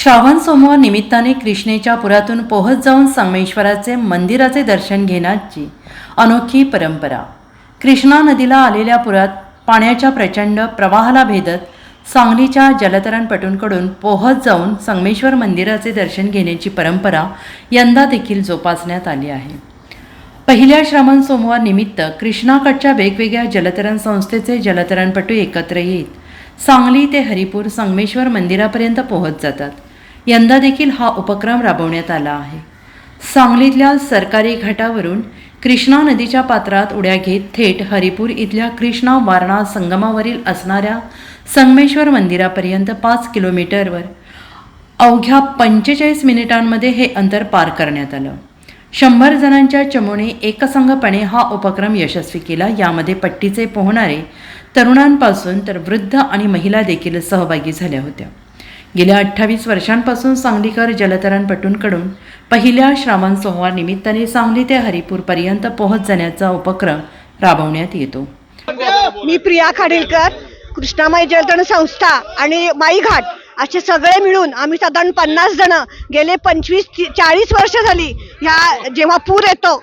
श्रावण सोमवार निमित्ताने कृष्णेच्या पुरातून पोहत जाऊन संगमेश्वराचे मंदिराचे दर्शन घेण्याची अनोखी परंपरा. कृष्णा नदीला आलेल्या पुरात पाण्याच्या प्रचंड प्रवाहाला भेदत सांगलीच्या जलतरणपटूंकडून पोहत जाऊन संगमेश्वर मंदिराचे दर्शन घेण्याची परंपरा यंदा देखील जोपासण्यात आली आहे. पहिल्या श्रावण सोमवार निमित्त कृष्णाकडच्या वेगवेगळ्या जलतरण संस्थेचे जलतरणपटू एकत्र येत सांगली ते हरिपूर संगमेश्वर मंदिरापर्यंत पोहोच जातात. यंदा देखील हा उपक्रम राबवण्यात आला आहे. सांगलीतल्या सरकारी घाटावरून कृष्णा नदीच्या पात्रात उड्या घेत थेट हरिपूर इथल्या कृष्णा वारणा संगमावरील असणाऱ्या संगमेश्वर मंदिरापर्यंत पाच किलोमीटरवर अवघ्या पंचेचाळीस मिनिटांमध्ये हे अंतर पार करण्यात आलं. शंभर जणांच्या चमूने एकसंघपणे हा उपक्रम यशस्वी केला. यामध्ये पट्टीचे पोहणारे तरुणांपासून तर वृद्ध आणि महिला देखील सहभागी झाल्या होत्या. गेल्या अठ्ठावीस वर्षांपासून सांगलीकर जलतरणपटूंकडून पहिल्या श्रावण सोमवार निमित्ताने सांगली ते हरिपूरपर्यंत पोहोच जाण्याचा उपक्रम राबवण्यात येतो. मी प्रिया खाडीलकर कृष्णामाई जलतरण संस्था आणि माईघाट. असे सगळे मिळून आम्ही साधारण पन्नास जण गेले पंचवीस चाळीस वर्ष झाली. ह्या जेव्हा पूर येतो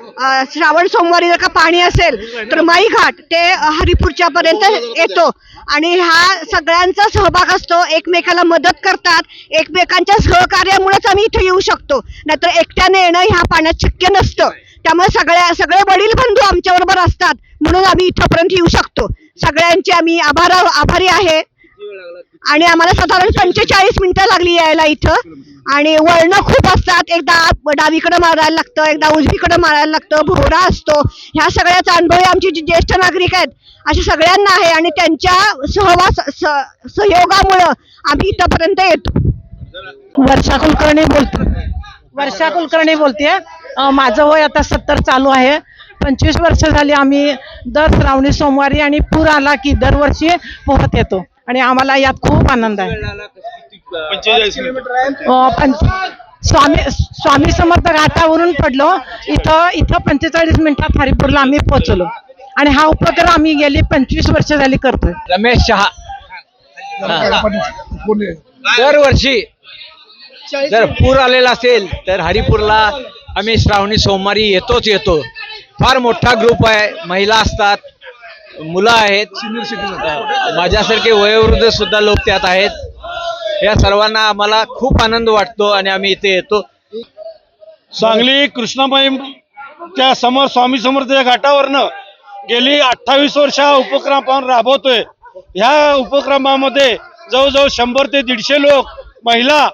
श्रावण सोमवारी जर का पाणी असेल तर माईघाट ते हरिपूरच्या पर्यंत येतो. आणि हा सगळ्यांचा सहभाग असतो एकमेकाला मदत करतात एकमेकांच्या सहकार्यामुळेच आम्ही इथे येऊ शकतो. नाहीतर एकट्याने येणं ह्या पाण्यात शक्य नसतं. त्यामुळे सगळ्या सगळे वडील बंधू आमच्या बरोबर असतात म्हणून आम्ही इथपर्यंत येऊ शकतो. सगळ्यांचे आम्ही आभार आभारी आहे. आणि आम्हाला साधारण पंचेचाळीस मिनिटं लागली यायला इथं. आणि वळणं खूप असतात. एकदा डावीकडे मारायला लागतं एकदा उजवीकडे मारायला लागतं भोवरा असतो. ह्या सगळ्याचा अनुभव हे आमचे जे ज्येष्ठ नागरिक आहेत अशा सगळ्यांना आहे आणि त्यांच्या सहवास सहयोगामुळं आम्ही इथपर्यंत येतो. वर्षा कुलकर्णी बोलते वर्षा कुलकर्णी बोलते माझं वय आता सत्तर चालू आहे. पंचवीस वर्ष झाली आम्ही दर श्रावणी सोमवारी आणि पूर आला की दरवर्षी पोहत येतो. आणि आम्हाला यात खूप आनंद आहे. स्वामी स्वामी समर्थ घाटावरून पडलो. इथं इथं पंचेचाळीस मिनिटात हरिपूरला आम्ही पोहोचलो. आणि हा उपक्रम आम्ही गेली पंचवीस वर्ष झाली करतोय. रमेश शहा. दरवर्षी जर पूर आलेला असेल तर हरिपूरला आम्ही श्रावणी सोमवारी येतोच येतो. फार मोठा ग्रुप आहे महिला असतात. मुलं आहेत. माझ्यासारखे वयोवृद्ध सुद्धा लोक त्यात आहेत. या सर्वांना आम्हाला खूप आनंद वाटतो आणि आम्ही इथे येतो. सांगली कृष्णाबाई त्या समोर स्वामी समर्थच्या घाटावरनं गेली अठ्ठावीस वर्ष हा उपक्रम आपण राबवतोय. ह्या उपक्रमामध्ये जवळजवळ शंभर ते दीडशे लोक महिला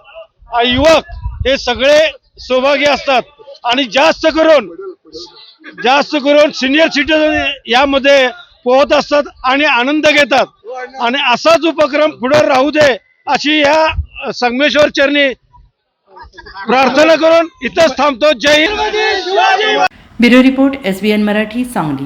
युवक हे सगळे सहभागी असतात. आणि जास्त करून जास्त करून सिनियर सिटीजन यामध्ये पोहत असतात आणि आनंद घेतात. आणि असाच उपक्रम पुढे राहू दे अशी या संगमेश्वर चरणी प्रार्थना करून इथंच थांबतो. जय Hind. Bureau report S B N Marathi Sangli.